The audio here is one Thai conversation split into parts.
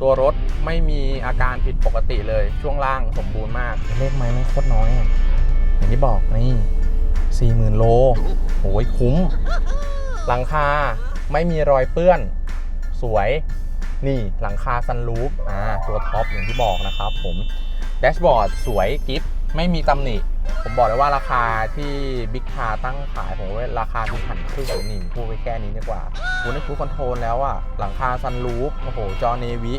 ตัวรถไม่มีอาการผิดปกติเลยช่วงล่างสมบูรณ์มาก เลขไม้ไม่โคตรน้อยอะอย่างที่บอกนี่40,000โลโอ้ยคุ้ม หลังคาไม่มีรอยเปื้อน สวยนี่หลังคาซันรูฟอ่าตัวท็อปอย่างที่บอกนะครับผมแดชบอร์ดสวยกิฟ ไม่มีตำหนิ ผมบอกเลยว่าราคาที่บิ๊กคาตั้งขายผมว่าราคาที่หันครึ่งหนึ่งพูดไปแค่นี้ดีกว่าคุณได้คูคอนโทรลแล้วอะหลังคาซันรูฟโอ้โห จอเนวิ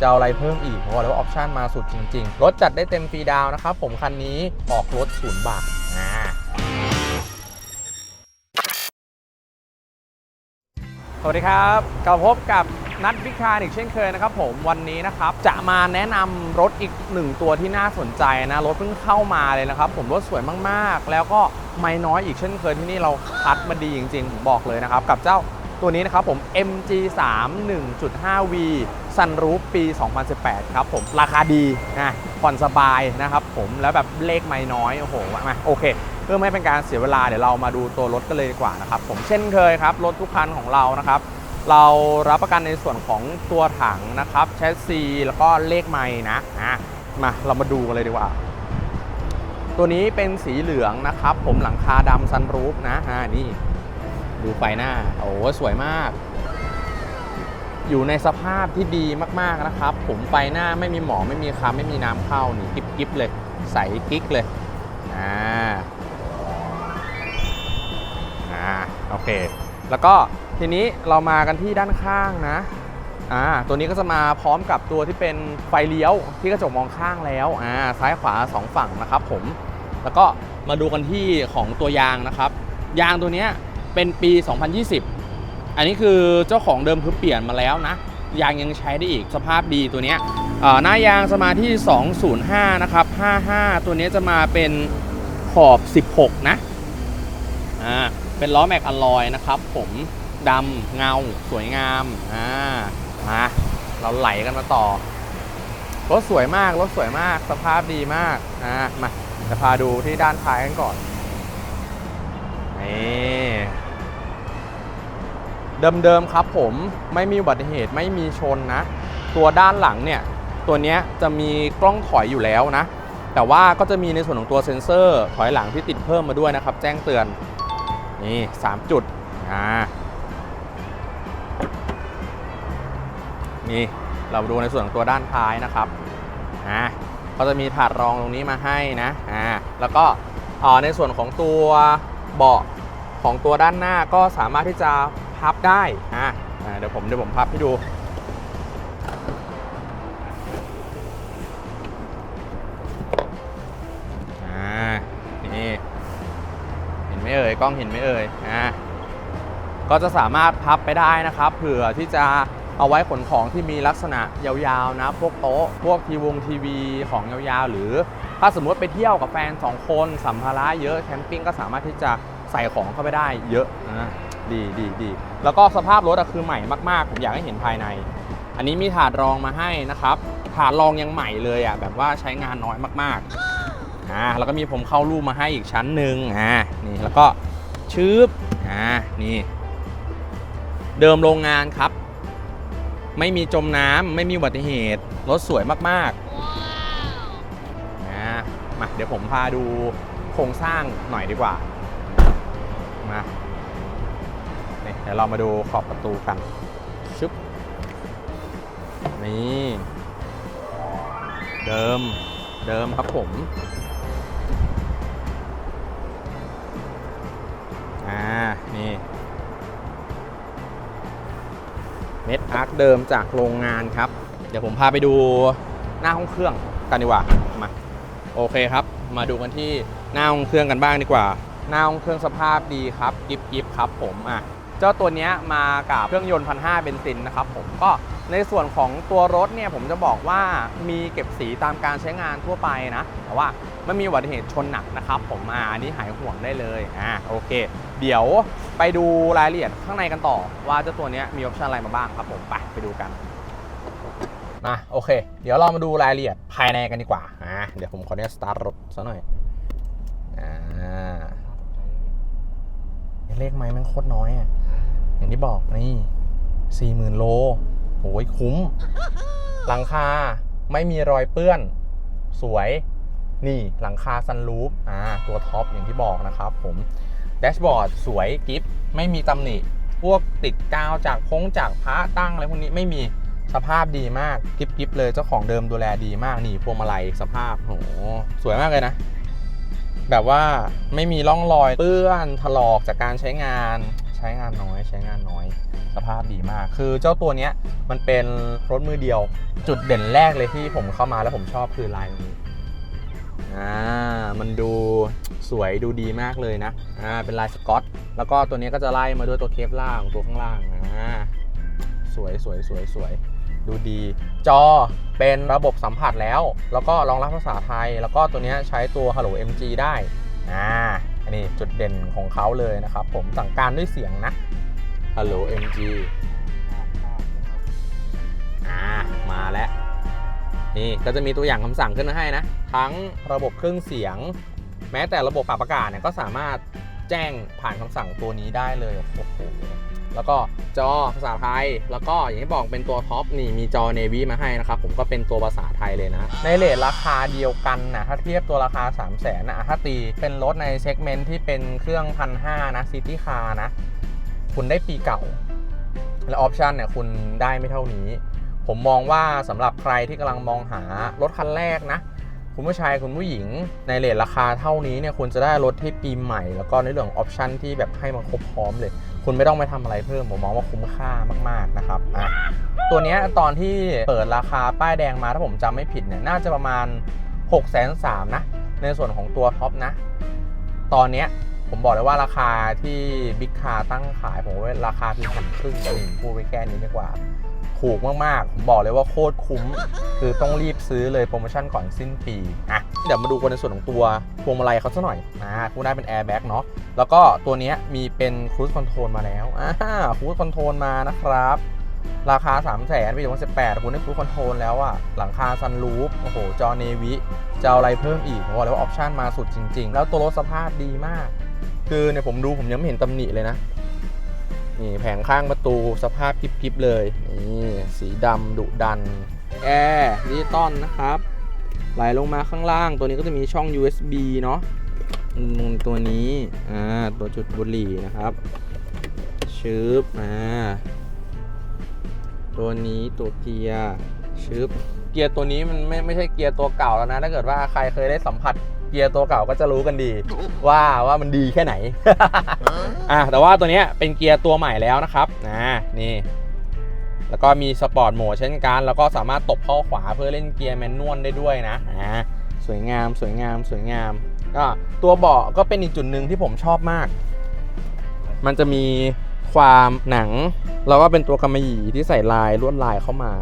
จะเอาอะไรเพิ่มอีกผมบอกเลยว่าออปชันมาสุดจริง ๆ รถจัดได้เต็มฟรีดาวนะครับผมคันนี้ออกรถศูนย์บาทอ่าสวัสดีครับกลับพบกับ นัดพิคารอีกเช่นเคยนะครับผมวันนี้นะครับจะมาแนะนำรถอีกหนึ่งตัวที่น่าสนใจนะ รถเพิ่งเข้ามาเลยนะครับ ผมรถสวยมากๆ แล้วก็ไม่น้อยอีกเช่นเคยที่นี่เราคัดมาดีจริงๆ ผมบอกเลยนะครับ กับเจ้าตัวนี้นะครับผม MG3 1.5V Sunroof ปี 2018 ครับผมราคาดีนะผ่อนสบายนะครับผมแล้วแบบเลขไม่น้อย โอ้โหมาโอเค เพื่อไม่เป็นการเสียเวลาเดี๋ยวเรามาดูตัวรถกันเลยดีกว่านะครับผมเช่นเคยครับ รถทุกคันของเรานะครับ เรารับประกันในส่วนของตัวถังนะครับแชสซีแล้วก็เลขไม้นะอะมาเรามาดูกันเลยดีกว่า ตัวนี้เป็นสีเหลืองนะครับ ผมหลังคาดำซันรูฟนะอ่านี่ดูไฟหน้า โอ้สวยมาก อยู่ในสภาพที่ดีมากๆนะครับ ผมไฟหน้าไม่มีหมอไม่มีค้ำไม่มีน้ำเข้านี่กิ๊บๆเลย ใสกิ๊กเลยอ่าอ่าโอเค แล้วก็ทีนี้เรามากันที่ด้านข้างนะอ่าตัวนี้ก็จะมาพร้อมกับตัวที่เป็นไฟเลี้ยวที่กระจกมองข้างแล้วอ่าซ้ายขวาสองฝั่งนะครับผม แล้วก็มาดูกันที่ของตัวยางนะครับ ยางตัวนี้เป็นปี 2020 อันนี้คือเจ้าของเดิมคือเปลี่ยนมาแล้วนะ ยางยังใช้ได้อีกสภาพดีตัวนี้หน้ายางจะมาที่ 205 นะครับ 55 ตัวนี้จะมาเป็นขอบ 16 นะอ่า เป็นล้อแม็กอลลอยนะครับ ผมดำเงาสวยงามอ่ามาเราไหลกันมาต่อ รถสวยมาก รถสวยมาก สภาพดีมากอ่ามาจะพาดูที่ด้านท้ายกันก่อนนี่เดิมๆครับผมไม่มีอุบัติเหตุไม่มีชนนะ ตัวด้านหลังเนี่ย ตัวเนี้ยจะมีกล้องถอยอยู่แล้วนะ แต่ว่าก็จะมีในส่วนของตัวเซ็นเซอร์ถอยหลังที่ติดเพิ่มมาด้วยนะครับ แจ้งเตือน นี่3จุดอ่านี่เราดูในส่วนของตัวด้านท้ายนะครับอ่าก็จะมีถาดรองตรงนี้มาให้นะอ่าแล้วก็อ่ในส่วนของตัวเบาะของตัวด้านหน้าก็สามารถที่จะพับได้อ่าเดี๋ยวผมเดี๋ยวผมพับให้ดู ล้องเห็นไหมเอ่ยอ่าก็จะสามารถพับไปได้นะครับ เผื่อที่จะเอาไว้ขนของที่มีลักษณะยาวๆนะ พวกโต๊ะ พวกทีวงทีวีของยาวๆ หรือถ้าสมมติไปเที่ยวกับแฟน 2 คนสัมภาระเยอะแคมปิ้งก็สามารถที่จะใส่ของเข้าไปได้เยอะนะดีดีดีแล้วก็สภาพรถคือใหม่มากๆ ผมอยากให้เห็นภายใน อันนี้มีถาดรองมาให้นะครับถาดรองยังใหม่เลยอะแบบว่าใช้งานน้อยมากๆอ่าแล้วก็มีผมเข้ารูปมาให้อีกชั้นหนึ่งอ่านี่แล้วก็ ชืบอ่านี่ เดิมโรงงานครับ ไม่มีจมน้ำไม่มีอุบัติเหตุรถสวยมากๆอ่ามาเดี๋ยวผมพาดูโครงสร้างหน่อยดีกว่ามานี่เดี๋ยวเรามาดูขอบประตูกันชึบนี่ เดิมเดิมครับผม อ่า นี่เม็ดอาร์คเดิมจากโรงงานครับ เดี๋ยวผมพาไปดูหน้าห้องเครื่องกันดีกว่า มา โอเคครับ มาดูกันที่หน้าห้องเครื่องกันบ้างดีกว่า หน้าห้องเครื่องสภาพดีครับ กิฟกิฟครับผม อะ เจ้าตัวนี้มากับเครื่องยนต์พันห้าเบนซินนะครับผม ก็ ในส่วนของตัวรถเนี่ยผมจะบอกว่ามีเก็บสีตามการใช้งานทั่วไปนะ แต่ว่าไม่มีอุบัติเหตุชนหนักนะครับ ผมอ่าอันนี้หายห่วงได้เลยอ่าโอเค เดี๋ยวไปดูรายละเอียดข้างในกันต่อ ว่าเจ้าตัวนี้มีออปชันอะไรมาบ้างครับผมไปไปดูกันมาโอเค เดี๋ยวเรามาดูรายละเอียดภายในกันดีกว่าอ่าเดี๋ยวผมขออนุญาตสตาร์ทรถซะหน่อยอ่าเลขไม้มันโคตรน้อยอะอย่างที่บอกนี่สี่หมื่นโล อ้ยคุ้ม หลังคาไม่มีรอยเปื้อน สวยนี่หลังคาซันรูฟอ่าตัวท็อปอย่างที่บอกนะครับผมแดชบอร์ดสวยกิฟไม่มีตำหนิ พวกติดกาวจากพงจากพระตั้งอะไรพวกนี้ไม่มีสภาพดีมากกิฟกิฟเลยเจ้าของเดิมดูแลดีมากนี่พวงมาลัยสภาพโหสวยมากเลยนะ แบบว่าไม่มีร่องรอยเปื้อนถลอกจากการใช้งาน ใช้งานน้อยใช้งานน้อย สภาพดีมาก คือเจ้าตัวเนี้ยมันเป็นรถมือเดียว จุดเด่นแรกเลยที่ผมเข้ามาแล้วผมชอบคือลายตรงนี้อ่ามันดูสวยดูดีมากเลยนะอ่าเป็นลายสกอต แล้วก็ตัวนี้ก็จะไล่มาด้วยตัวเคฟล่างตัวข้างล่างอ่าสวยสวยสวยสวยดูดี จอเป็นระบบสัมผัสแล้ว แล้วก็รองรับภาษาไทย แล้วก็ตัวนี้ใช้ตัว Hello MG ได้อ่า จุดเด่นของเขาเลยนะครับ ผมสั่งการด้วยเสียงนะ Hello MG อ่ามาแล้ว นี่ก็จะมีตัวอย่างคำสั่งขึ้นมาให้นะ ทั้งระบบเครื่องเสียง แม้แต่ระบบปรับอากาศเนี่ยก็สามารถแจ้งผ่านคำสั่งตัวนี้ได้เลยโอ้โห แล้วก็จอภาษาไทย แล้วก็อย่างที่บอกเป็นตัวท็อปนี่มีจอ Navy มาให้นะครับผมก็เป็นตัวภาษาไทยเลยนะ ในเลทราคาเดียวกันนะถ้าเทียบตัวราคา 3 0 0 0 0นนะถ้าตีเป็นรถในเซกเมนต์ที่เป็นเครื่องพันห้านะซิตี้คาร์นะ คุณได้ปีเก่า และออปชันเนี่ยคุณได้ไม่เท่านี้ ผมมองว่าสำหรับใครที่กำลังมองหารถคันแรกนะคุณผู้ชายคุณผู้หญิงในเลทราคาเท่านี้เนี่ยคุณจะได้รถที่ปีใหม่ แล้วก็ในเรื่ององออปชันที่แบบให้มาครบพร้อมเลย คุณไม่ต้องไปทำอะไรเพิ่มผมมองว่าคุ้มค่ามากๆนะครับอะตัวนี้ตอนที่เปิดราคาป้ายแดงมาถ้าผมจำไม่ผิดเนี่ยน่าจะประมาณ 6 3 0 0 0นะ ในส่วนของตัวท็อปนะ ตอนนี้ผมบอกเลยว่าราคาที่บิ๊กคาตั้งขาย ผมว่าราคาคือหันครึ่งกันพูดไปแค่นี้ดีกว่า ถูกมากๆ ผมบอกเลยว่าโคตรคุ้ม คือต้องรีบซื้อเลยโปรโมชั่นก่อนสิ้นปีอะ เดี๋ยวมาดูกันในส่วนของตัวพวงมาลัยเขาซะหน่อยอ่าผู้ได้เป็นแอร์แบ็กเนาะแล้วก็ตัวนี้มีเป็นครู i คอนโทรลมาแล้วอ่าครู i คอนโทรลมานะครับ ราคา 3 0 0แสนปี2018คุณได้ครู i คอนโทรลแล้วอะหลังคาซันรูฟโอ้โห จอเนวิจะเอาอะไรเพิ่มอีกผมบอกเลยว่าออปชั่นมาสุดจริง ๆ แล้วตัวรถสภาพดีมาก คือเนี่ยผมดูผมยังไม่เห็นตำหนิเลยนะนี่แผงข้างประตูสภาพกริบๆเลยนี่สีดำดุดันแอร์ดิจิตอลนะครับ ไหลลงมาข้างล่าง ตัวนี้ก็จะมีช่อง USB เนาะตัวนี้อ่าตัวจุดบุหรี่นะครับชึบอ่าตัวนี้ตัวเกียร์ชึบเกียร์ตัวนี้มันไม่ไม่ใช่เกียร์ตัวเก่าแล้วนะ ถ้าเกิดว่าใครเคยได้สัมผัสเกียร์ตัวเก่าก็จะรู้กันดี ว่าว่ามันดีแค่ไหน อะแต่ว่าตัวนี้เป็นเกียร์ตัวใหม่แล้วนะครับ นะนี่ แล้วก็มีสปอร์ตโหมดเช่นกัน แล้วก็สามารถตบเข้าขวาเพื่อเล่นเกียร์แมนนวลได้ด้วยนะอ่าสวยงามสวยงามสวยงามก็ตัวเบาะก็เป็นอีกจุดหนึ่งที่ผมชอบมาก มันจะมีความหนัง แล้วก็เป็นตัวกำมะหยี่ที่ใส่ลายลวดลายเข้ามา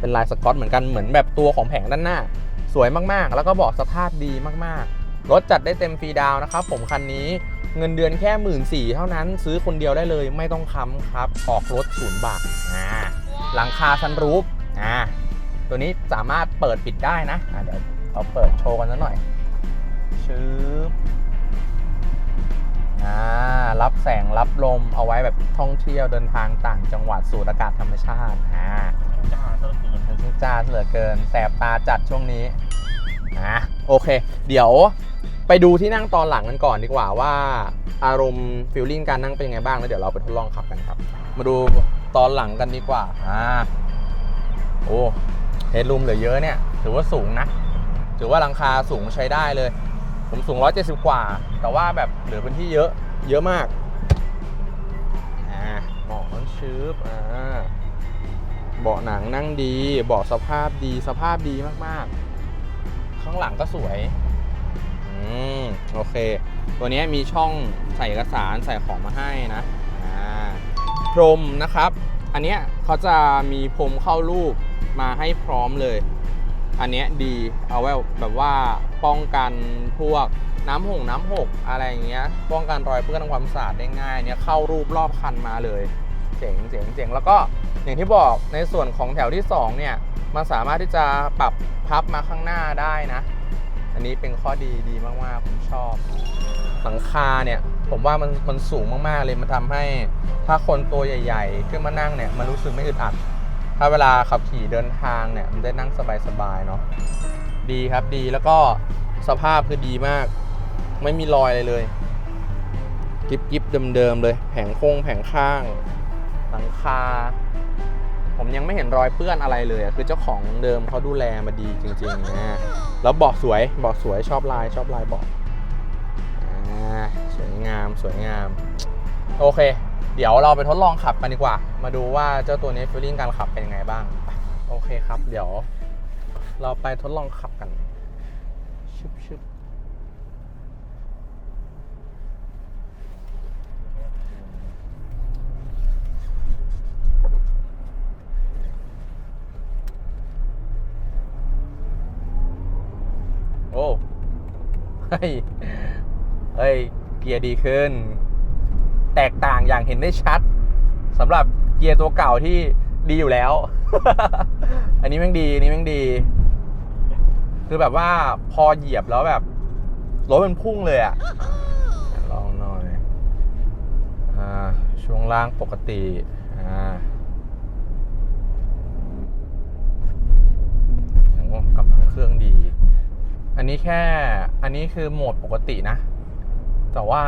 เป็นลายสกอตเหมือนกันเหมือนแบบตัวของแผงด้านหน้า สวยมากๆ แล้วก็เบาะสภาพดีมากๆรถจัดได้เต็มฟรีดาวน์นะครับผมคันนี้ เงินเดือนแค่หมื่นสี่เท่านั้น ซื้อคนเดียวได้เลยไม่ต้องค้ำครับ ออกรถศูนย์บาทอ่าหลังคาซันรูฟอ่าตัวนี้สามารถเปิดปิดได้นะอ่าเดี๋ยวเราเปิดโชว์กันสักหน่อยชึบอ่ารับแสงรับลมเอาไว้แบบท่องเที่ยวเดินทางต่างจังหวัดสูดอากาศธรรมชาติอ่าจ้าเท่าเกินมันช่างจ้าเหลือเกินแสบตาจัดช่วงนี้อะโอเค เดี๋ยว ไปดูที่นั่งตอนหลังกันก่อนดีกว่าว่า อารมณ์ฟิลลิ่งการนั่งเป็นยังไงบ้างแล้วเดี๋ยวเราไปทดลองขับกันครับ มาดูตอนหลังกันดีกว่าอ่าโอ้เฮดรูมเหลือเยอะเนี่ย ถือว่าสูงนะถือว่าหลังคาสูงใช้ได้เลย ผมสูง 170 กว่า แต่ว่าแบบเหลือพื้นที่เยอะเยอะมากอ่าหมอนชืบอ่าเบาะหนังนั่งดีเบาะสภาพดีสภาพดีมากๆ ข้างหลังก็สวย มโอเค ตัวนี้มีช่องใส่เอกสารใส่ของมาให้นะอ่าพรมนะครับ อันเนี้ยเขาจะมีพรมเข้ารูปมาให้พร้อมเลย อันเนี้ยดีเอาไว้แบบว่าป้องกันพวกน้ำหงน้ำหกอะไรอย่างเงี้ยป้องกันรอยเปื้อนทำความสะอาดได้ง่ายเนี่ยเข้ารูปรอบคันมาเลยเจ๋งเจ๋งเจ๋งแล้วก็อย่างที่บอกในส่วนของแถวที่2เนี่ยมันสามารถที่จะปรับพับมาข้างหน้าได้นะ อันนี้เป็นข้อดีดีมากๆผมชอบ หลังคาเนี่ย ผมว่ามันมันสูงมากๆเลยมันทำให้ ถ้าคนตัวใหญ่ ๆ ขึ้นมานั่งเนี่ยมันรู้สึกไม่อึดอัด ถ้าเวลาขับขี่เดินทางเนี่ยมันได้นั่งสบายๆเนาะดีครับดีแล้วก็สภาพคือดีมาก ไม่มีรอยอะไรเลยกิบกิบเดิมๆเลย แผงโค้งแผงข้าง หลังคา ผมยังไม่เห็นรอยเปื้อนอะไรเลยอะคือเจ้าของเดิมเขาดูแลมาดีจริงๆนะแล้วเบาะสวยเบาะสวยชอบลายชอบลายเบาะอ่าสวยงามสวยงาม โอเค เดี๋ยวเราไปทดลองขับกันดีกว่า มาดูว่าเจ้าตัวนี้ฟีลลิ่งการขับเป็นยังไงบ้าง โอเคครับ เดี๋ยว เราไปทดลองขับกันชึบชึบโอ้เฮ้ยเฮ้ย เกียร์ดีขึ้น แตกต่างอย่างเห็นได้ชัดสำหรับเกียร์ตัวเก่าที่ดีอยู่แล้ว อันนี้แม่งดีอันนี้แม่งดี คือแบบว่าพอเหยียบแล้วแบบรถมันพุ่งเลยอะลองหน่อย อ่า ช่วงล่างปกติ อ่า อันนี้แค่อันนี้คือโหมดปกตินะ แต่ว่า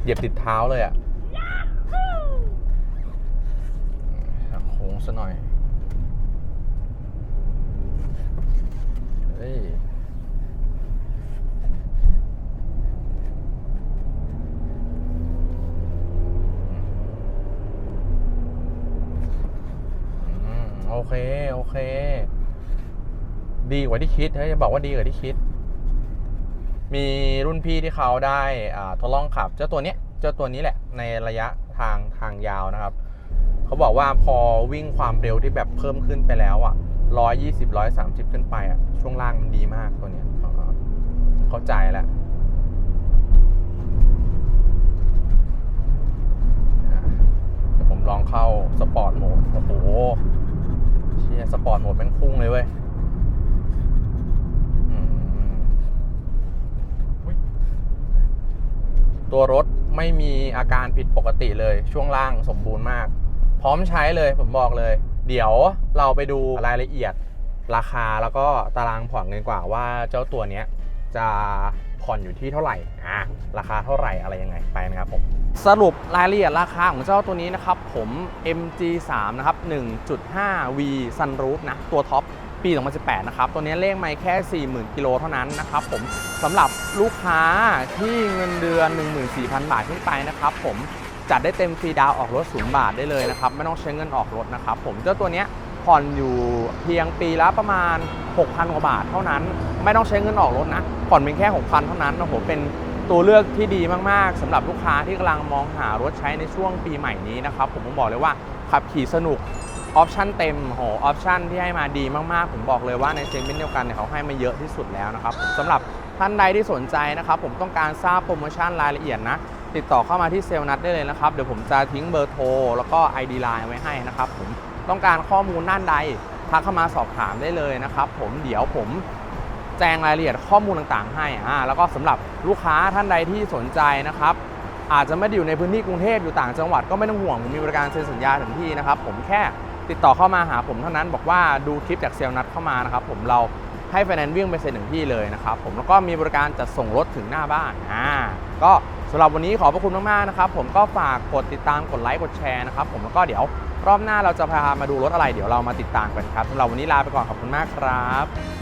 เหยียบติดเท้าเลยอะ่ะโค้งซะหน่อยเฮ้ยโอเค โอเค ดีกว่าที่คิดเฮ้ยจะบอกว่าดีกว่าที่คิด มีรุ่นพี่ที่เขาได้ทดลองขับ เจ้าตัวนี้เจ้าตัวนี้แหละในระยะทางทางยาวนะครับ เขาบอกว่าพอวิ่งความเร็วที่แบบเพิ่มขึ้นไปแล้วอะร้อยยี่สิบร้อยสามสิบขึ้นไปอะช่วงล่างมันดีมากตัวเนี้ยเข้าใจแล้วผมลองเข้าสปอร์ตโหมดโอ้โหเชียสปอร์ตโหมดเป็นพุ่งเลยเว้ยอืม ตัวรถไม่มีอาการผิดปกติเลยช่วงล่างสมบูรณ์มาก พร้อมใช้เลยผมบอกเลย เดี๋ยวเราไปดูรายละเอียดราคาแล้วก็ตารางผ่อนกันกว่าว่าเจ้าตัวเนี้ยจะผ่อนอยู่ที่เท่าไหร่อะราคาเท่าไหร่อะไรยังไงไปนะครับผม สรุปรายละเอียดราคาของเจ้าตัวนี้นะครับผม MG3 นะครับ 1.5V Sunroof นะ ตัวท็อป ปี 2018 นะครับ ตัวนี้เลขไม่แค่ 40,000 กิโลเท่านั้นนะครับผมสำหรับลูกค้าที่เงินเดือน 14,000 บาทขึ้นไปนะครับผมจัดได้เต็มฟรีดาวออกรถ 0 บาทได้เลยนะครับ ไม่ต้องใช้เงินออกรถนะครับผมเจ้าตัวนี้ผ่อนอยู่เพียงปีละประมาณ 6,000 กว่าบาทเท่านั้น ไม่ต้องใช้เงินออกรถนะ ผ่อนเพียงแค่ 6,000 เท่านั้นโอ้โหเป็นตัวเลือกที่ดีมาก ๆสำหรับลูกค้าที่กำลังมองหารถใช้ในช่วงปีใหม่นี้นะครับผมผมบอกเลยว่าขับขี่สนุก ออปชั่นเต็มโหออปชั่นที่ให้มาดีมากๆ ผมบอกเลยว่าในเซกเมนต์เดียวกันเนี่ยเขาให้มาเยอะที่สุดแล้วนะครับสำหรับท่านใดที่สนใจนะครับ ผมต้องการทราบโปรโมชั่นรายละเอียดนะ ติดต่อเข้ามาที่เซลนัดได้เลยนะครับ เดี๋ยวผมจะทิ้งเบอร์โทร แล้วก็ ID Line ไว้ให้นะครับผมต้องการข้อมูลด้านใดทักเข้ามาสอบถามได้เลยนะครับ ผมเดี๋ยวผมแจ้งรายละเอียดข้อมูลต่างๆ ให้อ่าแล้วก็สำหรับลูกค้าท่านใดที่สนใจนะครับอาจจะไม่ได้อยู่ในพื้นที่กรุงเทพอยู่ต่างจังหวัดก็ไม่ต้องห่วงผมมีบริการเซ็นสัญญาถึงที่นะครับ ผมแค่ ติดต่อเข้ามาหาผมเท่านั้นบอกว่าดูคลิปจากเซลล์นัดเข้ามานะครับผมเราให้ไฟแนนซ์วิ่งไปเซ็นถึงที่เลยนะครับผมแล้วก็มีบริการจัดส่งรถถึงหน้าบ้านอ่าก็สำหรับวันนี้ขอบพระคุณมากๆนะครับผมก็ฝากกดติดตามกดไลค์กดแชร์นะครับผมแล้วก็เดี๋ยวรอบหน้าเราจะพามาดูรถอะไร เดี๋ยวเรามาติดตามกันครับสำหรับวันนี้ลาไปก่อนขอบคุณมากครับ